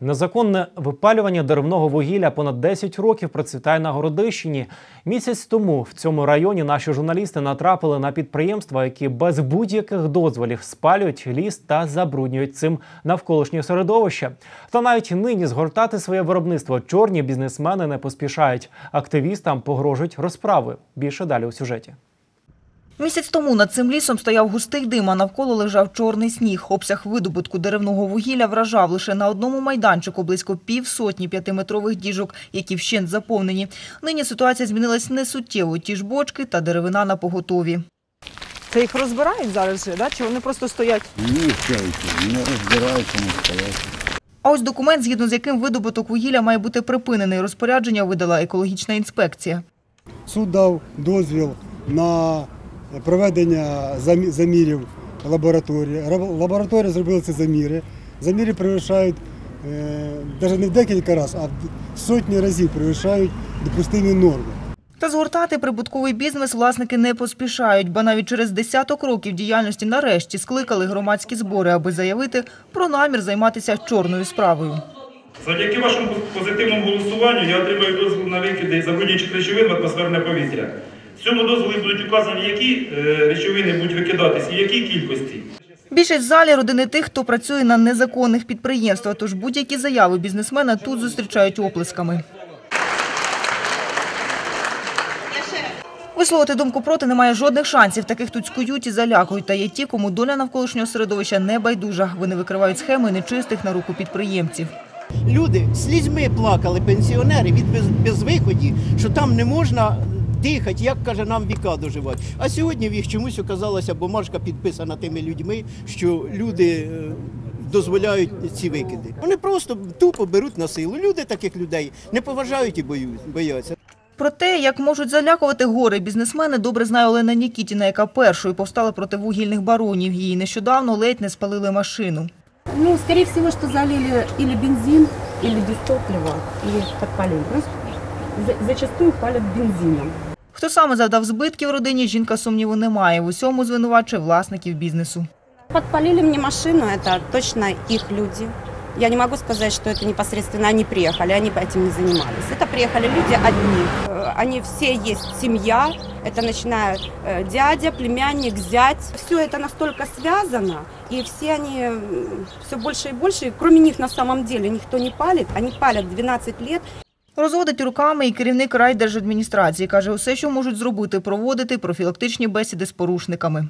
Незаконне випалювання деревного вугілля понад 10 років процвітає на Городищині. Місяць тому в цьому районі наші журналісти натрапили на підприємства, які без будь-яких дозволів спалюють ліс та забруднюють цим навколишнє середовище. Та навіть нині згортати своє виробництво чорні бізнесмени не поспішають. Активістам погрожують розправи. Більше далі у сюжеті. Місяць тому над цим лісом стояв густий дим, а навколо лежав чорний сніг. Обсяг видобутку деревного вугілля вражав лише на одному майданчику близько півсотні п'ятиметрових діжок, які вщент заповнені. Нині ситуація змінилась несуттєво. Ті ж бочки та деревина на поготові. Це їх розбирають зараз, да? чи вони просто стоять? Ні, не розбираються, не стоять. А ось документ, згідно з яким видобуток вугілля має бути припинений, розпорядження видала екологічна інспекція. Суд дав дозвіл на проведення замі- замірів лабораторії. Лабораторія зробила ці заміри. Заміри перевищають навіть не в декілька разів, а в сотні разів перевищають допустимі норми. Та згортати прибутковий бізнес власники не поспішають, бо навіть через десяток років діяльності нарешті скликали громадські збори, аби заявити про намір займатися чорною справою. Завдяки вашому позитивному голосуванню я отримаю дозвіл на викиди забруднюючих речовин в атмосферне повітря. В цьому дозволі будуть указані, які е, речовини будуть викидатись і в якій кількості. Більшість в залі – родини тих, хто працює на незаконних підприємствах, тож будь-які заяви бізнесмена тут зустрічають оплесками. Висловити думку проти немає жодних шансів. Таких тут скують і залякують. Та є ті, кому доля навколишнього середовища не байдужа. Вони викривають схеми нечистих на руку підприємців. Люди слізьми плакали, пенсіонери від без, безвиході, що там не можна дихати, як каже нам віка доживати. А сьогодні в їх чомусь оказалася бумажка підписана тими людьми, що люди е, дозволяють ці викиди. Вони просто тупо беруть на силу. Люди таких людей не поважають і бояться. Про те, як можуть залякувати гори бізнесмени, добре знає Олена Нікітіна, яка першою повстала проти вугільних баронів. Її нещодавно ледь не спалили машину. Ну, скорее всего, что залили или бензин, или дистопливо, или подпалили. Ну, за- зачастую палят бензином. Хто саме завдав збитків родині, жінка сумніву не має. В усьому звинувачує власників бізнесу. Подпалили мне машину, это точно их люди. Я не могу сказать, что это непосредственно они приехали, они этим не занимались. Это приехали люди одни. Э, Они все есть семья, это начиная э, дядя, племянник, зять. Все это настолько связано, и все они все больше и больше, и кроме них на самом деле никто не палит. Они палят 12 лет, Розводить руками і керівник райдержадміністрації. Каже, усе, що можуть зробити, проводити профілактичні бесіди з порушниками.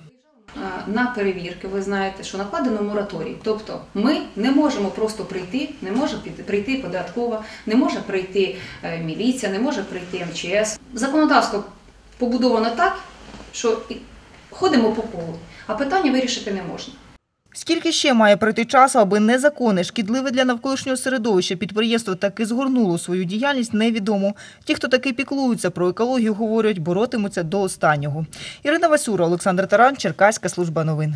На перевірки, ви знаєте, що накладено мораторій. Тобто ми не можемо просто прийти, не може прийти податкова, не може прийти е, міліція, не може прийти МЧС. Законодавство побудовано так, що ходимо по колу, а питання вирішити не можна. Скільки ще має пройти часу, аби незаконне, шкідливе для навколишнього середовища підприємство таки згорнуло свою діяльність, невідомо. Ті, хто таки піклуються про екологію, говорять, боротимуться до останнього. Ірина Васюра, Олександр Таран, Черкаська служба новин.